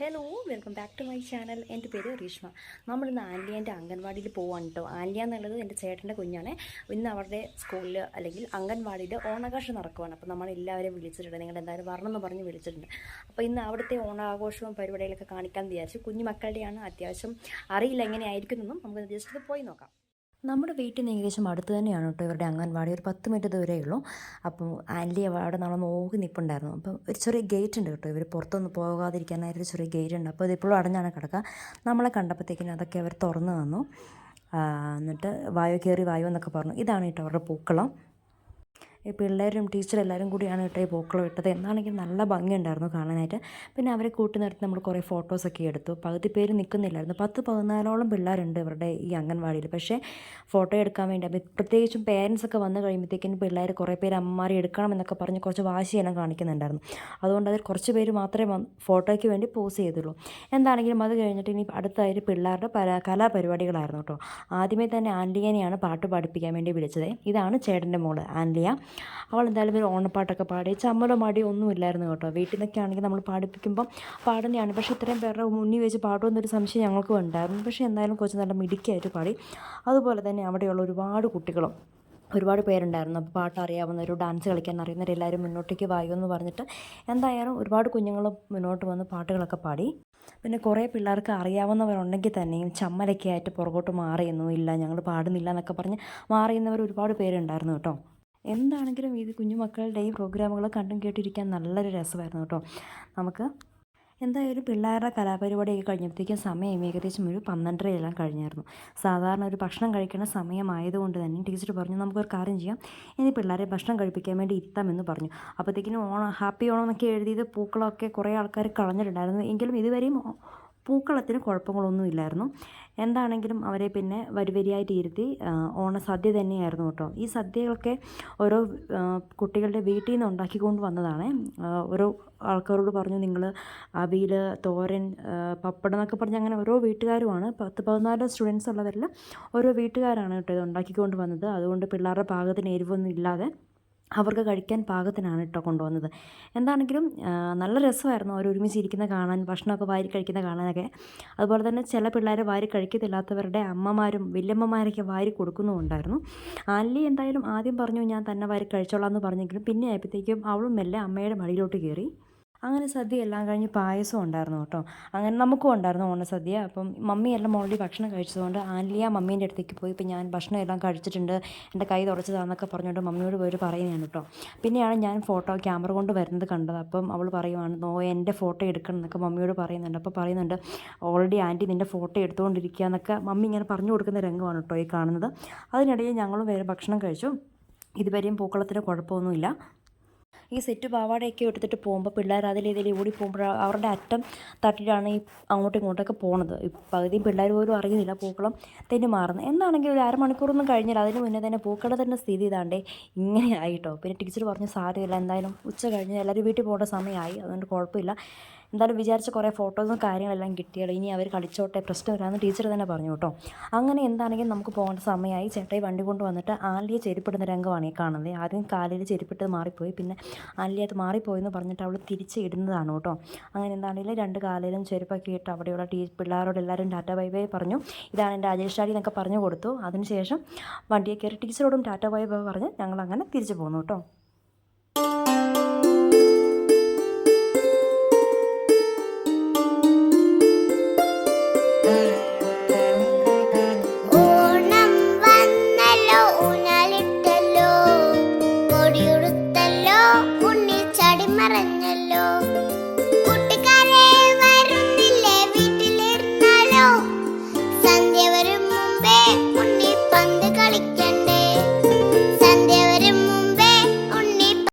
Hello welcome back to my channel എന്റെ പേര് റീഷ്മ നമ്മളിന്ന് ആൻലിയന്റെ അംഗൻവാടിയിൽ പോവാണ് കേട്ടോ ആൻലിയ എന്നുള്ളത് എന്റെ ചേട്ടന്റെ കുഞ്ഞാണ്. ഇന്ന് അവരുടെ സ്കൂളിൽ അല്ലെങ്കിൽ അംഗൻവാടിയിൽ ഓണാഘോഷം നടക്കുവാണ്. അപ്പോൾ നമ്മൾ എല്ലാവരെയും വിളിച്ചിട്ടുണ്ട്. നിങ്ങൾ എന്തായാലും വരണമെന്ന് പറഞ്ഞ് വിളിച്ചിട്ടുണ്ട്. അപ്പോൾ ഇന്ന് അവിടുത്തെ ഓണാഘോഷവും പരിപാടികളൊക്കെ കാണിക്കാൻ വിചാരിച്ചു കുഞ്ഞു മക്കളുടെയാണ് അത്യാവശ്യം അറിയില്ല എങ്ങനെയായിരിക്കുന്നതെന്നും നമുക്ക് ജസ്റ്റ് പോയി നോക്കാം. നമ്മുടെ വീട്ടിൽ നിന്ന് ഏകദേശം അടുത്ത് തന്നെയാണ് കേട്ടോ ഇവരുടെ അംഗൻവാടി. ഒരു പത്ത് മിനിറ്റ് ദൂരമേ ഉള്ളൂ. അപ്പോൾ ആൻലി അവിടെ നമ്മൾ നോക്കി നിൽപ്പുണ്ടായിരുന്നു അപ്പം ഒരു ചെറിയ ഗേറ്റ് ഉണ്ട് കേട്ടോ. ഇവർ പുറത്തൊന്ന് പോകാതിരിക്കാനായിട്ട് ഒരു ചെറിയ ഗേറ്റ് ഉണ്ട്. അപ്പോൾ ഇതിപ്പോഴും അടഞ്ഞാണ് കിടക്കുക. നമ്മളെ കണ്ടപ്പോഴത്തേക്കിനും അതൊക്കെ അവർ തുറന്നു തന്നു. എന്നിട്ട് വായു കയറി വായു എന്നൊക്കെ പറഞ്ഞു. ഇതാണ് കേട്ടോ അവരുടെ പൂക്കളം. ഈ പിള്ളേരും ടീച്ചറും എല്ലാവരും കൂടിയാണ് കേട്ടോ ഈ പൂക്കളം ഇട്ടത്. എന്നാണെങ്കിൽ നല്ല ഭംഗിയുണ്ടായിരുന്നു കാണാനായിട്ട്. പിന്നെ അവരെ കൂട്ടി നിർത്തി നമ്മൾ കുറേ ഫോട്ടോസൊക്കെ എടുത്തു. പകുതി പേര് നിൽക്കുന്നില്ലായിരുന്നു. പത്ത് പതിനാലോളം പിള്ളേരുണ്ട് ഇവരുടെ ഈ അംഗൻവാടിയിൽ. പക്ഷേ ഫോട്ടോ എടുക്കാൻ വേണ്ടി അപ്പം പ്രത്യേകിച്ചും പേരൻസൊക്കെ വന്നു കഴിയുമ്പോഴത്തേക്കും പിള്ളേർ കുറേ പേര് അമ്മമാരെ എടുക്കണം എന്നൊക്കെ പറഞ്ഞ് കുറച്ച് വാശിയെല്ലാം കാണിക്കുന്നുണ്ടായിരുന്നു. അതുകൊണ്ട് അതിൽ കുറച്ച് പേര് മാത്രമേ ഫോട്ടോയ്ക്ക് വേണ്ടി പോസ് ചെയ്തുള്ളൂ. എന്താണെങ്കിലും അത് കഴിഞ്ഞിട്ട് ഇനി അടുത്തായിട്ട് പിള്ളേരുടെ പല കലാപരിപാടികളായിരുന്നു കേട്ടോ. ആദ്യമേ തന്നെ ആൻലിയനെയാണ് പാട്ട് പഠിപ്പിക്കാൻ വേണ്ടി വിളിച്ചത്. ഇതാണ് ചേട്ടന്റെ മോൾ ആൻലിയ അവൾ എന്തായാലും ഒരു ഓണപ്പാട്ടൊക്കെ പാടി. ചമ്മലോ മടിയോ ഒന്നുമില്ലായിരുന്നു കേട്ടോ. വീട്ടിൽ നിന്നൊക്കെ ആണെങ്കിൽ നമ്മൾ പാടിപ്പിക്കുമ്പോൾ പാടുന്നതാണ്. പക്ഷേ ഇത്രയും പേരുടെ മുന്നിൽ വെച്ച് പാടുമെന്നൊരു സംശയം ഞങ്ങൾക്കും ഉണ്ടായിരുന്നു. പക്ഷേ എന്തായാലും കൊച്ചു നല്ല മിടുക്കിയായിട്ട് പാടി. അതുപോലെ തന്നെ അവിടെയുള്ള ഒരുപാട് കുട്ടികളും ഒരുപാട് പേരുണ്ടായിരുന്നു. അപ്പോൾ പാട്ട് ഡാൻസ് കളിക്കാൻ അറിയുന്നവരെല്ലാവരും മുന്നോട്ടേക്ക് വായു എന്ന് പറഞ്ഞിട്ട് എന്തായാലും ഒരുപാട് കുഞ്ഞുങ്ങൾ മുന്നോട്ട് വന്ന് പാട്ടുകളൊക്കെ പാടി. പിന്നെ കുറേ പിള്ളേർക്ക് അറിയാവുന്നവരുണ്ടെങ്കിൽ തന്നെയും ചമ്മലൊക്കെ ആയിട്ട് പുറകോട്ട് മാറിയൊന്നും ഇല്ല ഞങ്ങൾ പാടുന്നില്ല എന്നൊക്കെ പറഞ്ഞ് മാറിയുന്നവർ ഒരുപാട് പേരുണ്ടായിരുന്നു കേട്ടോ. എന്താണെങ്കിലും ഇത് കുഞ്ഞുമക്കളുടെ ഈ പ്രോഗ്രാമുകൾ കണ്ടും കേട്ടിരിക്കാൻ നല്ലൊരു രസമായിരുന്നു കേട്ടോ. നമുക്ക് എന്തായാലും പിള്ളേരുടെ കലാപരിപാടിയൊക്കെ കഴിഞ്ഞപ്പോഴത്തേക്കും സമയം ഏകദേശം ഒരു പന്ത്രണ്ടരയെല്ലാം കഴിഞ്ഞായിരുന്നു. സാധാരണ ഒരു ഭക്ഷണം കഴിക്കേണ്ട സമയമായതുകൊണ്ട് തന്നെ ടീച്ചർ പറഞ്ഞു നമുക്കൊരു കാര്യം ചെയ്യാം. ഇനി പിള്ളേരെ ഭക്ഷണം കഴിപ്പിക്കാൻ വേണ്ടി ഇരുത്താമെന്ന് പറഞ്ഞു. അപ്പോഴത്തേക്കിനും ഓണം ഹാപ്പി ഓണം എന്നൊക്കെ എഴുതിയത് പൂക്കളൊക്കെ കുറേ ആൾക്കാർ കളഞ്ഞിട്ടുണ്ടായിരുന്നു. എങ്കിലും ഇതുവരെയും പൂക്കളത്തിന് കുഴപ്പങ്ങളൊന്നും ഇല്ലായിരുന്നു. എന്താണെങ്കിലും അവരെ പിന്നെ വരിവരിയായിട്ട് ഇരുത്തി ഓണ ഓണസദ്യ തന്നെയായിരുന്നു കേട്ടോ. ഈ സദ്യകളൊക്കെ ഓരോ കുട്ടികളുടെ വീട്ടിൽ നിന്ന് ഉണ്ടാക്കിക്കൊണ്ട് വന്നതാണ്. ഓരോ ആൾക്കാരോട് പറഞ്ഞു നിങ്ങൾ അവിയൽ തോരൻ പപ്പടം എന്നൊക്കെ പറഞ്ഞ് അങ്ങനെ ഓരോ വീട്ടുകാരുമാണ്. പത്ത് പതിനാല് സ്റ്റുഡൻസ് ഉള്ളവരിൽ ഓരോ വീട്ടുകാരാണ് കേട്ടോ ഇത് ഉണ്ടാക്കിക്കൊണ്ട് വന്നത്. അതുകൊണ്ട് പിള്ളേരുടെ പാകത്തിന് എരിവൊന്നും ഇല്ലാതെ. അവർക്ക് കഴിക്കാൻ പാകത്തിനാണ് കേട്ടോ കൊണ്ടുവന്നത്. എന്താണെങ്കിലും നല്ല രസമായിരുന്നു അവർ ഒരുമിച്ച് ഇരിക്കുന്ന കാണാൻ ഭക്ഷണമൊക്കെ വാരി കഴിക്കുന്ന കാണാനൊക്കെ. അതുപോലെ തന്നെ ചില പിള്ളേരെ വാരി കഴിക്കത്തില്ലാത്തവരുടെ അമ്മമാരും വല്യമ്മമാരൊക്കെ വാരി കൊടുക്കുന്നുമുണ്ടായിരുന്നു. അല്ലി എന്തായാലും ആദ്യം പറഞ്ഞു ഞാൻ തന്നെ വാരി കഴിച്ചോളാം എന്ന് പറഞ്ഞെങ്കിലും പിന്നെ ആയപ്പോഴത്തേക്കും അവളും മെല്ലെ അമ്മയുടെ മടിയിലോട്ട് കയറി. അങ്ങനെ സദ്യ എല്ലാം കഴിഞ്ഞ് പായസം ഉണ്ടായിരുന്നു കേട്ടോ. അങ്ങനെ നമുക്കും ഉണ്ടായിരുന്നു ഓണസദ്യ അപ്പം മമ്മി എല്ലാം ഓൾറെഡി ഭക്ഷണം കഴിച്ചതുകൊണ്ട് ആൻലിയ മമ്മീന്റെ അടുത്തേക്ക് പോയി. ഇപ്പം ഞാൻ ഭക്ഷണം എല്ലാം കഴിച്ചിട്ടുണ്ട്. എന്റെ കൈ തുടച്ചതാണെന്നൊക്കെ പറഞ്ഞുകൊണ്ട് മമ്മിയോട് പോയിട്ട് പറയുന്നതാണ് കേട്ടോ. പിന്നെയാണ് ഞാൻ ഫോട്ടോ ക്യാമറ കൊണ്ട് വരുന്നത് കണ്ടത്. അപ്പം അവൾ പറയുവാണ് നോ എന്റെ ഫോട്ടോ എടുക്കണം എന്നൊക്കെ മമ്മിയോട് പറയുന്നുണ്ട്. അപ്പോൾ പറയുന്നുണ്ട് ഓൾറെഡി ആന്റി നിന്റെ ഫോട്ടോ എടുത്തുകൊണ്ടിരിക്കുക എന്നൊക്കെ മമ്മി ഇങ്ങനെ പറഞ്ഞു കൊടുക്കുന്ന രംഗമാണ് കേട്ടോ ഈ കാണുന്നത്. അതിനിടയിൽ ഞങ്ങളും വേറെ ഭക്ഷണം കഴിച്ചു. ഇതുവരെയും പൂക്കളത്തിന് കുഴപ്പമൊന്നുമില്ല. ഈ സെറ്റ് പാവാടയൊക്കെ എടുത്തിട്ട് പോകുമ്പോൾ പിള്ളേർ അതിലേതിലേ ഓടി പോകുമ്പോൾ അവരുടെ അറ്റം തട്ടിയിട്ടാണ് ഈ അങ്ങോട്ടും ഇങ്ങോട്ടൊക്കെ ഈ പകുതിയും പിള്ളേർ പോലും അറിയുന്നില്ല പൂക്കളം തെന്നി മാറുന്നത്. എന്നാണെങ്കിൽ ഒരു അരമണിക്കൂറൊന്നും കഴിഞ്ഞാൽ അതിന് മുന്നേ തന്നെ പൂക്കളത്തിന്റെ സ്ഥിതി ഇതാണ്ടേ. ഇങ്ങനെ ആയിട്ടോ. പിന്നെ ടീച്ചർ പറഞ്ഞ് സാരമില്ല. എന്തായാലും ഉച്ച കഴിഞ്ഞ് എല്ലാവരും വീട്ടിൽ പോകേണ്ട സമയമായി. അതുകൊണ്ട് കുഴപ്പമില്ല. എന്തായാലും വിചാരിച്ച കുറേ ഫോട്ടോസും കാര്യങ്ങളെല്ലാം കിട്ടിയാൽ ഇനി അവർ കളിച്ചോട്ടെ. പ്രശ്നമില്ലാന്ന് ടീച്ചർ തന്നെ പറഞ്ഞു കേട്ടോ. അങ്ങനെ എന്താണെങ്കിലും നമുക്ക് പോകേണ്ട സമയമായി. ചേട്ടായി വണ്ടി കൊണ്ട് വന്നിട്ട് ആലിയെ ചെരുപ്പിടുന്ന രംഗമാണ് ഈ കാണുന്നത്. ആദ്യം കാലിൽ ചെരുപ്പിട്ട് മാറിപ്പോയി. പിന്നെ ആലിയ അത് മാറിപ്പോയെന്ന് പറഞ്ഞിട്ട് അവൾ തിരിച്ച് ഇടുന്നതാണ് കേട്ടോ. അങ്ങനെ എന്താണെങ്കിലും രണ്ട് കാലിലും ചെരുപ്പൊക്കെ ഇട്ട് അവിടെയുള്ള ടീ പിള്ളേരോട് എല്ലാവരും ടാറ്റ ബൈ ബൈ പറഞ്ഞു. ഇതാണ് എന്റെ രാജേഷ് ഡാഡി എന്നൊക്കെ പറഞ്ഞു കൊടുത്തു. അതിനുശേഷം വണ്ടിയെ കയറി ടീച്ചറോടും ടാറ്റ ബൈ ബൈ പറഞ്ഞ് ഞങ്ങളങ്ങനെ തിരിച്ചു പോന്നു കേട്ടോ.